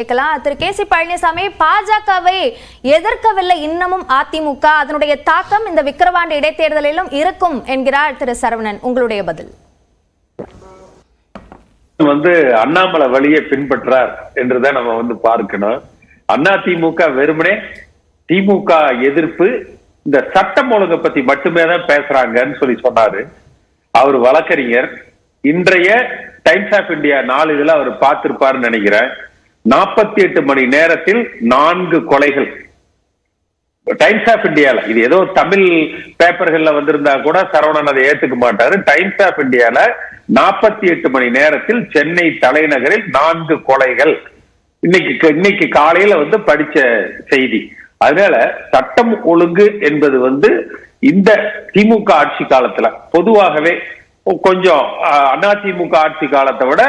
கேட்கலாம். திரு. K. C. Palaniswami பாஜகவை எதிர்க்கவில்லை இன்னமும் அதிமுக. அதனுடைய தாக்கம் இந்த விக்கிரவாண்டி இடைத்தேர்தலிலும் இருக்கும் என்கிறார் திரு. சரவணன். உங்களுடைய பதில். வந்து அண்ணாமலை வழியை பின்பற்றார் என்றுதான் நம்ம வந்து பார்க்கணும். அண்ணா திமுக வெறுமனே திமுக எதிர்ப்பு இந்த சட்டம் ஒழுங்கை பத்தி மட்டுமே தான் பேசுறாங்கன்னு சொல்லி சொன்னாரு. அவர் வழக்கறிஞர். இன்றைய டைம்ஸ் ஆஃப் இந்தியா நாளிதழ அவர் பார்த்திருப்பாருன்னு நினைக்கிறேன். நாற்பத்தி எட்டு மணி நேரத்தில் நான்கு கொலைகள். டைம்ஸ் ஆஃப் இந்தியால இது ஏதோ தமிழ் பேப்பர்கள்ல வந்திருந்தா கூட சரவணன் அதை ஏத்துக்க மாட்டாரு. டைம்ஸ் ஆஃப் இந்தியால நாற்பத்தி எட்டு மணி நேரத்தில் சென்னை தலைநகரில் நான்கு கொலைகள். இன்னைக்கு இன்னைக்கு காலையில வந்து படிச்ச செய்தி. அதனால சட்டம் ஒழுங்கு என்பது வந்து இந்த திமுக ஆட்சி காலத்துல பொதுவாகவே கொஞ்சம் அண்ணா திமுக ஆட்சி காலத்தை விட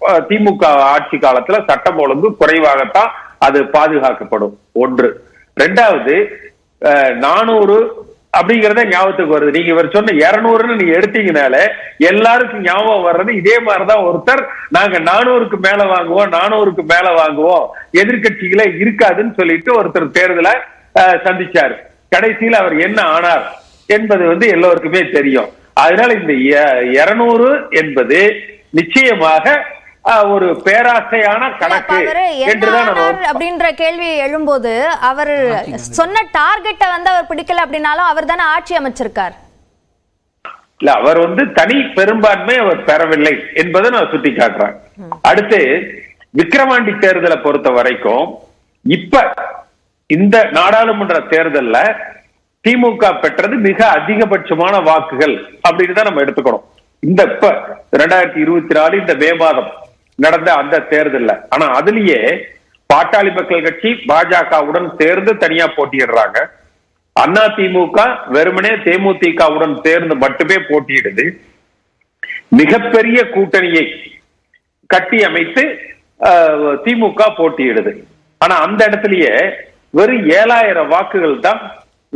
திமுக ஆட்சி காலத்துல சட்டம் ஒழுங்கு குறைவாகத்தான் அது பாதுகாக்கப்படும். ஒன்று. ரெண்டாவது அஹ், நானூறு அப்படிங்கறத ஞாபகத்துக்கு வருது. நீங்க இவர் சொன்ன இருநூறுன்னு நீங்க எடுத்தீங்கனால எல்லாருக்கும் ஞாபகம் வர்றது இதே மாதிரிதான் ஒருத்தர் நாங்க நானூறுக்கு மேல வாங்குவோம் நானூறுக்கு மேல வாங்குவோம் எதிர்கட்சிகளே இருக்காதுன்னு சொல்லிட்டு ஒருத்தர் தேர்தலை சந்திச்சார் சந்திச்சாரு. கடைசியில் அவர் என்ன ஆனார் என்பது வந்து எல்லோருக்குமே தெரியும். அதனால இந்த இருநூறு என்பது நிச்சயமாக ஒரு பேராசையான கணக்கு அப்படின்ற கேள்வி எழும்போது அவர் சொன்ன டார்கெட்டை வந்து அவர் பிடிக்கல அப்படின்னாலும் அவர் தானே ஆட்சி அமைச்சிருக்கார். இல்ல அவர் வந்து தனி பெரும்பான்மை அவர் பெறவில்லை என்பதை நான் சுட்டி காட்டுறேன் அடுத்து விக்கிரவாண்டி தேர்தலை பொறுத்த வரைக்கும் இப்ப இந்த நாடாளுமன்ற தேர்தல்ல திமுக பெற்றது மிக அதிகபட்சமான வாக்குகள் அப்படின்னு தான் நம்ம எடுத்துக்கணும். இந்த இப்ப ரெண்டாயிரத்தி இருபத்தி நாலு இந்த மே மாதம். நடந்த அந்த தேர்தல்ல. ஆனா அதுலயே பாட்டாளி மக்கள் கட்சி பாஜகவுடன் சேர்ந்து தனியா போட்டியிடுறாங்க. அண்ணா திமுக வெறுமனே தேமுதிகவுடன் சேர்ந்து மட்டுமே போட்டியிடுது. மிகப்பெரிய கூட்டணியை கட்டி அமைத்து திமுக போட்டியிடுது. ஆனா அந்த இடத்துலயே வெறும் ஏழாயிரம் வாக்குகள் தான்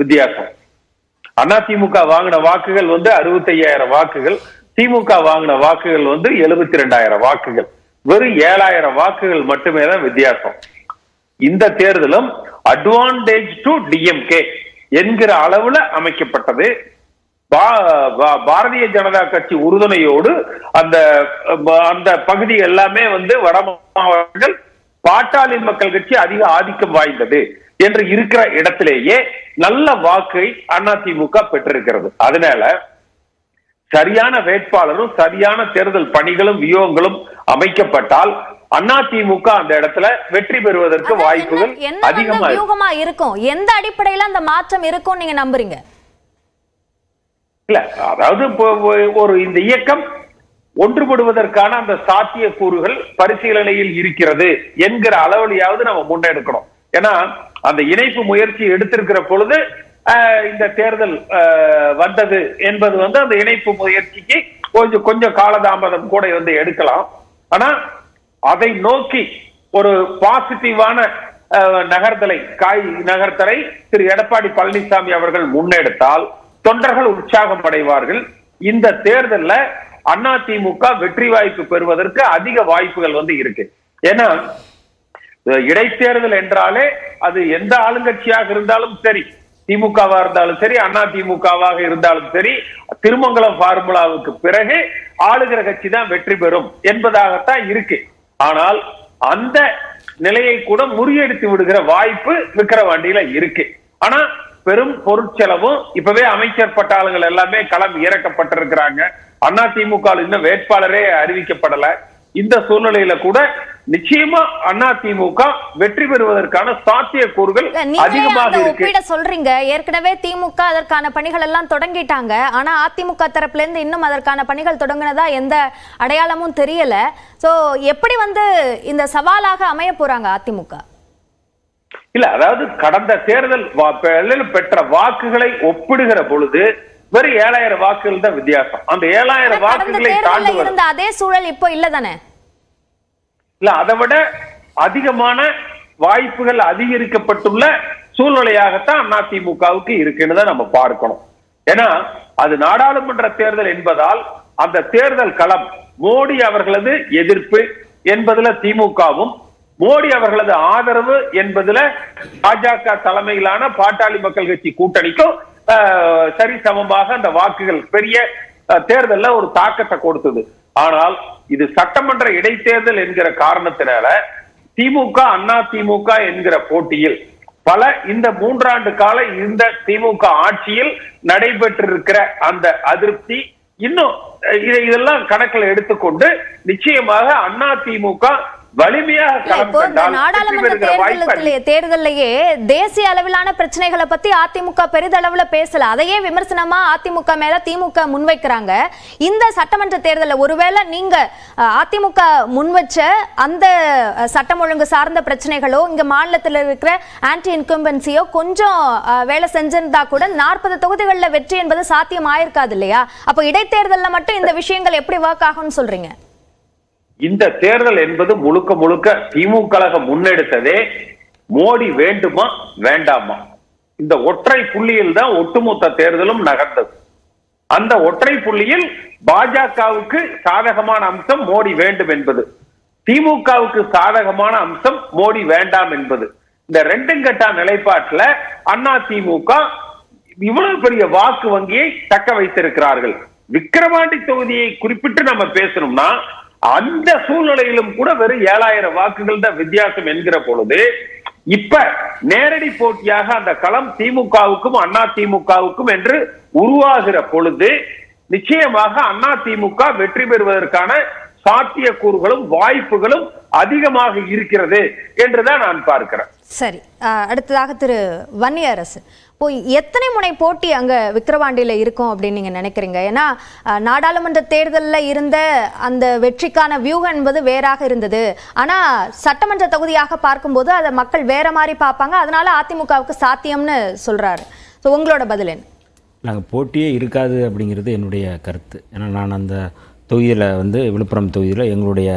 வித்தியாசம். அண்ணா திமுக வாங்கின வாக்குகள் வந்து அறுபத்தையாயிரம் வாக்குகள் திமுக வாங்கின வாக்குகள் வந்து எழுபத்தி ரெண்டாயிரம் வாக்குகள். வெறும் ஏழாயிரம் வாக்குகள் மட்டுமே தான் வித்தியாசம். இந்த தேர்தலும் அட்வான்டேஜ் டு டிஎம்கே என்கிற அளவுல அமைக்கப்பட்டது. பா- பா- பாரதிய ஜனதா கட்சி உறுதுணையோடு அந்த அந்த பகுதி எல்லாமே வந்து வட மாவட்டங்கள் பாட்டாளி மக்கள் கட்சி அதிக ஆதிக்கம் வாய்ந்தது என்று இருக்கிற இடத்திலேயே நல்ல வாக்கை அதிமுக பெற்றிருக்கிறது. அதனால சரியான வேட்பாளரும் சரியான தேர்தல் பணிகளும் வியூகங்களும் அமைக்கப்பட்டால் அதிமுக அந்த இடத்துல வெற்றி பெறுவதற்கு வாய்ப்புகள் அதிகமா. வியூகமா இருக்கும் எந்த அடிப்படையில அந்த மாற்றம் இருக்கும் நீங்க நம்புறீங்க இல்ல அதாவது ஒரு இந்த இயக்கம் ஒன்றுபடுவதற்கான அந்த சாத்திய கூறுகள் பரிசீலனையில் இருக்கிறது என்கிற அளவிலையாவது நம்ம முன்னெடுக்கணும் ஏன்னா அந்த இணைப்பு முயற்சி எடுத்திருக்கிற பொழுது இந்த தேர்தல் ஆஹ், வந்தது என்பது வந்து அந்த இணைப்பு முயற்சிக்கு கொஞ்சம் கொஞ்சம் காலதாமதம் கூட வந்து எடுக்கலாம். ஆனா அதை நோக்கி ஒரு பாசிட்டிவான அஹ், நகர்தலை காய் நகர்த்தலை திரு எடப்பாடி பழனிசாமி அவர்கள் முன்னெடுத்தால் தொண்டர்கள் உற்சாகம் அடைவார்கள். இந்த தேர்தல்ல அதிமுக வெற்றி வாய்ப்பு பெறுவதற்கு அதிக வாய்ப்புகள் வந்து இருக்கு. ஏன்னா இடைத்தேர்தல் என்றாலே அது எந்த ஆளுங்கட்சியாக இருந்தாலும் சரி திமுகவா இருந்தாலும் சரி அண்ணா திமுகவாக இருந்தாலும் சரி திருமங்கலம் பார்முலாவுக்கு பிறகு ஆளுகிற கட்சி தான் வெற்றி பெறும் என்பதாகத்தான் இருக்கு. ஆனால் அந்த நிலையை கூட முறியடித்து விடுகிற வாய்ப்பு விக்கிரவாண்டியில இருக்கு. ஆனா பெரும் பொருட்செலவும் இப்பவே அமைச்சர் பட்டாளங்கள் எல்லாமே களம் இறக்கப்பட்டிருக்கிறாங்க. அண்ணா திமுக இன்னும் வேட்பாளரே அறிவிக்கப்படல. இந்த சூழ்நிலையில கூட நிச்சயமா அண்ணா திமுக வெற்றி பெறுவதற்கான சாத்திய கூறுகள் அதிகமாக ஒப்பீட சொல்றீங்க. ஏற்கனவே திமுக அதற்கான பணிகள் எல்லாம் தொடங்கிட்டாங்க. ஆனா அதிமுக தரப்புல இருந்து இன்னும் அதற்கான பணிகள் தொடங்கினதா எந்த அடையாளமும் தெரியல. சோ எப்படி வந்து இந்த சவாலாக அமைய போறாங்க அதிமுக? இல்ல அதாவது கடந்த தேர்தல் பெற்ற வாக்குகளை ஒப்பிடுகிற பொழுது வெறும் ஏழாயிரம் வாக்குகள் தான் வித்தியாசம். அந்த ஏழாயிரம் வாக்குகளை இருந்த அதே சூழல் இப்போ இல்ல தானே இல்ல அதை விட அதிகமான வாய்ப்புகள் அதிகரிக்கப்பட்டுள்ள சூழ்நிலையாகத்தான் அதிமுகவுக்கு இருக்குன்னு தான் நம்ம பார்க்கணும். ஏன்னா அது நாடாளுமன்ற தேர்தல் என்பதால் அந்த தேர்தல் களம் மோடி அவர்களது எதிர்ப்பு என்பதுல திமுகவும் மோடி அவர்களது ஆதரவு என்பதுல பாஜக தலைமையிலான பாட்டாளி மக்கள் கட்சி கூட்டணிக்கும் ஆஹ், சரிசமமாக அந்த வாக்குகள் பெரிய ஆஹ், தேர்தல்ல ஒரு தாக்கத்தை கொடுத்தது. ஆனால் இது சட்டமன்ற இடைத்தேர்தல் என்கிற காரணத்தினால திமுக அண்ணா திமுக என்கிற போட்டியில் பல இந்த மூன்றாண்டு கால இந்த திமுக ஆட்சியில் நடைபெற்றிருக்கிற அந்த அதிருப்தி இன்னும் இதெல்லாம் கணக்கில் எடுத்துக்கொண்டு நிச்சயமாக அண்ணா திமுக தேர்தலையே தேசிய அளவிலான பிரச்சனைகளை பத்தி அதிமுக பெரிதளவுல பேசல. அதையே விமர்சனமா அதிமுக மேல திமுக முன்வைக்கிறாங்க. இந்த சட்டமன்ற தேர்தல்ல ஒருவேளை நீங்க அதிமுக முன்வச்ச அந்த சட்டம் ஒழுங்கு சார்ந்த பிரச்சனைகளோ இங்க மாநிலத்தில் இருக்கிற ஆன்டி இன்கம்பன்சியோ கொஞ்சம் வேலை செஞ்சிருந்தா கூட நாற்பது தொகுதிகள்ல வெற்றி என்பது சாத்தியம் ஆயிருக்காது இல்லையா? அப்போ இடைத்தேர்தல்ல மட்டும் இந்த விஷயங்கள் எப்படி ஒர்க் ஆகும்னு சொல்றீங்க? இந்த தேர்தல் என்பது முழுக்க முழுக்க திமுக கழகம் முன்னெடுத்ததே மோடி வேண்டுமா வேண்டாமா? இந்த ஒற்றை புள்ளியில் தான் ஒட்டுமொத்த தேர்தலும் நகர்ந்தது. அந்த ஒற்றை புள்ளியில் பாஜகவுக்கு சாதகமான அம்சம் மோடி வேண்டும் என்பது. திமுகவுக்கு சாதகமான அம்சம் மோடி வேண்டாம் என்பது. இந்த ரெண்டும் கட்டா நிலைப்பாட்டுல அண்ணா திமுக இவ்வளவு பெரிய வாக்கு வங்கியை தக்க வைத்திருக்கிறார்கள். விக்கிரவாண்டி தொகுதியை குறிப்பிட்டு நம்ம பேசணும்னா அந்த சூழ்நிலையிலும் கூட வெறும் ஏழாயிரம் வாக்குகள் தான் வித்தியாசம் என்கிற பொழுது இப்ப நேரடி போட்டியாக அந்த களம் திமுகவுக்கும் அண்ணா திமுகவுக்கும் என்று உருவாகிற பொழுது நிச்சயமாக அண்ணா திமுக வெற்றி பெறுவதற்கான சாத்தியக்கூறுகளும் வாய்ப்புகளும் அதிகமாக இருக்கிறது என்றுதான் நான் பார்க்கிறேன். சரி அடுத்ததாக திரு வன்னியரசு. இப்போ எத்தனை முனை போட்டி அங்கே விக்கிரவாண்டியில் இருக்கும் அப்படின்னு நீங்கள் நினைக்கிறீங்க? ஏன்னா நாடாளுமன்ற தேர்தலில் இருந்த அந்த வெற்றிக்கான வியூகம் என்பது வேறாக இருந்தது. ஆனால் சட்டமன்ற தொகுதியாக பார்க்கும்போது அதை மக்கள் வேற மாதிரி பார்ப்பாங்க. அதனால அதிமுகவுக்கு சாத்தியம்னு சொல்கிறாரு ஸோ உங்களோட பதில் என்ன? நாங்கள் போட்டியே இருக்காது அப்படிங்கிறது என்னுடைய கருத்து. ஏன்னா நான் அந்த தொகுதியில் வந்து விழுப்புரம் தொகுதியில் எங்களுடைய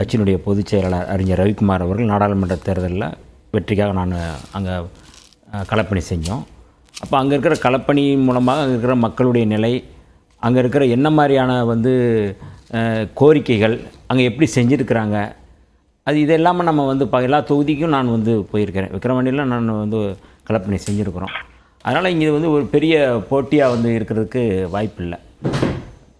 கட்சியினுடைய பொதுச் செயலாளர் அறிஞர் ரவிக்குமார் அவர்கள் நாடாளுமன்ற தேர்தலில் வெற்றிக்காக நான் அங்கே களப்பணி செஞ்சோம். அப்போ அங்கே இருக்கிற களப்பணி மூலமாக அங்கே இருக்கிற மக்களுடைய நிலை அங்கே இருக்கிற என்ன மாதிரியான வந்து கோரிக்கைகள் அங்கே எப்படி செஞ்சுருக்கிறாங்க அது இது இல்லாமல் நம்ம வந்து ப எல்லா தொகுதிக்கும் நான் வந்து போயிருக்கிறேன். விக்ரவாண்டியில் நான் வந்து களப்பணி செஞ்சுருக்குறோம். அதனால் இங்கே வந்து ஒரு பெரிய போட்டியாக வந்து இருக்கிறதுக்கு வாய்ப்பு இல்லை.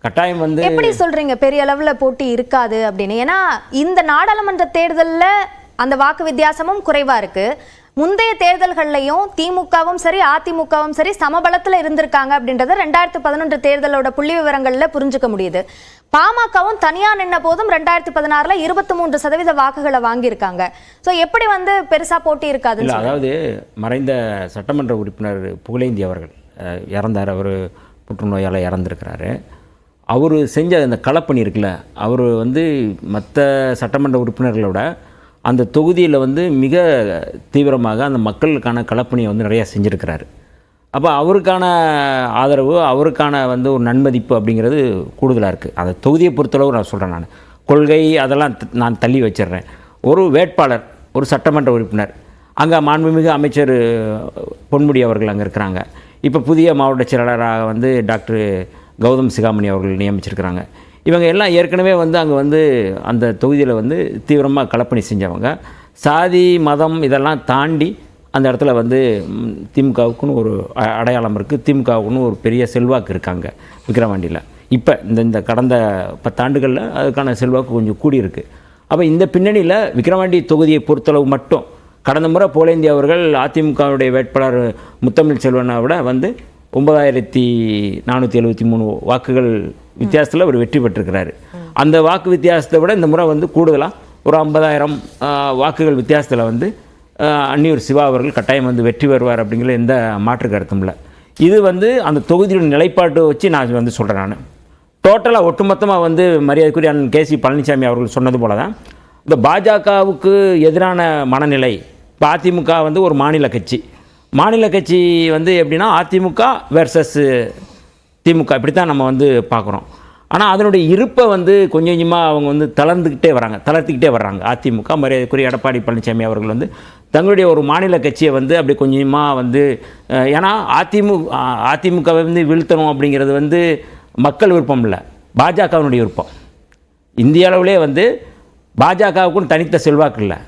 கட்டாயம் வந்து எப்படி சொல்றீங்க? பெரிய அளவுல போட்டி இருக்காது அப்படின்னு. ஏன்னா இந்த நாடாளுமன்ற தேர்தலில் அந்த வாக்கு வித்தியாசமும் குறைவா இருக்கு. முந்தைய தேர்தல்கள்லையும் திமுகவும் சரி அதிமுகவும் சரி சமபலத்துல இருந்திருக்காங்க அப்படின்றத ரெண்டாயிரத்தி பதினொன்று தேர்தலோட புள்ளி விவரங்கள்ல புரிஞ்சுக்க முடியுது. பாமகவும் தனியா நின்ன போதும் ரெண்டாயிரத்தி பதினாறுல இருபத்தி மூன்று சதவீத வாக்குகளை வாங்கியிருக்காங்க. சோ எப்படி வந்து பெருசா போட்டி இருக்காதுன்னு இல்லை அதாவது மறைந்த சட்டமன்ற உறுப்பினர் புகழேந்தி அவர்கள் இறந்தார். அவர் புற்றுநோயால் இறந்துருக்கிறாரு. அவர் செஞ்ச அந்த களப்பணி இருக்குல்ல அவர் வந்து மற்ற சட்டமன்ற உறுப்பினர்களோட அந்த தொகுதியில் வந்து மிக தீவிரமாக அந்த மக்களுக்கான களப்பணியை வந்து நிறையா செஞ்சுருக்கிறாரு. அப்போ அவருக்கான ஆதரவு அவருக்கான வந்து ஒரு நன்மதிப்பு அப்படிங்கிறது கூடுதலாக இருக்குது அந்த தொகுதியை பொறுத்தளவு நான் சொல்கிறேன் நான். கொள்கை அதெல்லாம் த- நான் தள்ளி வச்சிடுறேன். ஒரு வேட்பாளர் ஒரு சட்டமன்ற உறுப்பினர் அங்கே மாண்புமிகு அமைச்சர் பொன்முடி அவர்கள் அங்கே இருக்கிறாங்க. இப்போ புதிய மாவட்ட செயலாளராக வந்து டாக்டர் கௌதம் சிகாமணி அவர்கள் நியமிச்சிருக்கிறாங்க. இவங்க எல்லாம் ஏற்கனவே வந்து அங்கே வந்து அந்த தொகுதியில் வந்து தீவிரமாக கலப்பணி செஞ்சவங்க. சாதி மதம் இதெல்லாம் தாண்டி அந்த இடத்துல வந்து திமுகவுக்குன்னு ஒரு அ- அடையாளம் இருக்குது திமுகவுக்குன்னு ஒரு பெரிய செல்வாக்கு இருக்காங்க விக்கிரவாண்டியில். இப்போ இந்த இந்த கடந்த பத்தாண்டுகளில் அதுக்கான செல்வாக்கு கொஞ்சம் கூடியிருக்கு அப்போ இந்த பின்னணியில் விக்கிரவாண்டி தொகுதியை பொறுத்தளவு மட்டும் கடந்த முறை போலேந்தி அவர்கள் அதிமுகவுடைய வேட்பாளர் முத்தமிழ் செல்வனை விட வந்து ஒன்பதாயிரத்தி நானூற்றி எழுபத்தி மூணு வாக்குகள் வித்தியாசத்தில் அவர் வெற்றி பெற்றிருக்கிறாரு. அந்த வாக்கு வித்தியாசத்தை விட இந்த முறை வந்து கூடுதலாக ஒரு ஐம்பதாயிரம் வாக்குகள் வித்தியாசத்தில் வந்து அன்னியூர் சிவா அவர்கள் கட்டாயம் வந்து வெற்றி பெறுவார் அப்படிங்கிற எந்த மாற்று கருத்தும் இல்லை. இது வந்து அந்த தொகுதியோட நிலைப்பாட்டை வச்சு நான் வந்து சொல்கிறேன் நான். டோட்டலாக ஒட்டுமொத்தமாக வந்து மரியாதைக்குரிய அண்ணன் கே சி பழனிசாமி அவர்கள் சொன்னது போல தான் இந்த பாஜகவுக்கு எதிரான மனநிலை இப்போ அதிமுக வந்து ஒரு மாநில கட்சி. மாநில கட்சி வந்து எப்படின்னா அதிமுக வெர்சஸ் திமுக. இப்படி தான் நம்ம வந்து பார்க்குறோம். ஆனால் அதனுடைய இருப்பை வந்து கொஞ்சம் கொஞ்சமாக அவங்க வந்து தளர்ந்துக்கிட்டே வராங்க. தளர்த்திக்கிட்டே வர்றாங்க. அதிமுக மரியாதைக்குரிய எடப்பாடி பழனிசாமி அவர்கள் வந்து தங்களுடைய ஒரு மாநில கட்சியை வந்து அப்படி கொஞ்சமாக வந்து ஏன்னா அதிமுக அதிமுகவை வந்து வீழ்த்தணும் அப்படிங்கிறது வந்து மக்கள் விருப்பம் இல்லை. பாஜகவினுடைய விருப்பம். இந்திய அளவிலே வந்து பாஜகவுக்கும் தனித்த செல்வாக்கு இல்லை.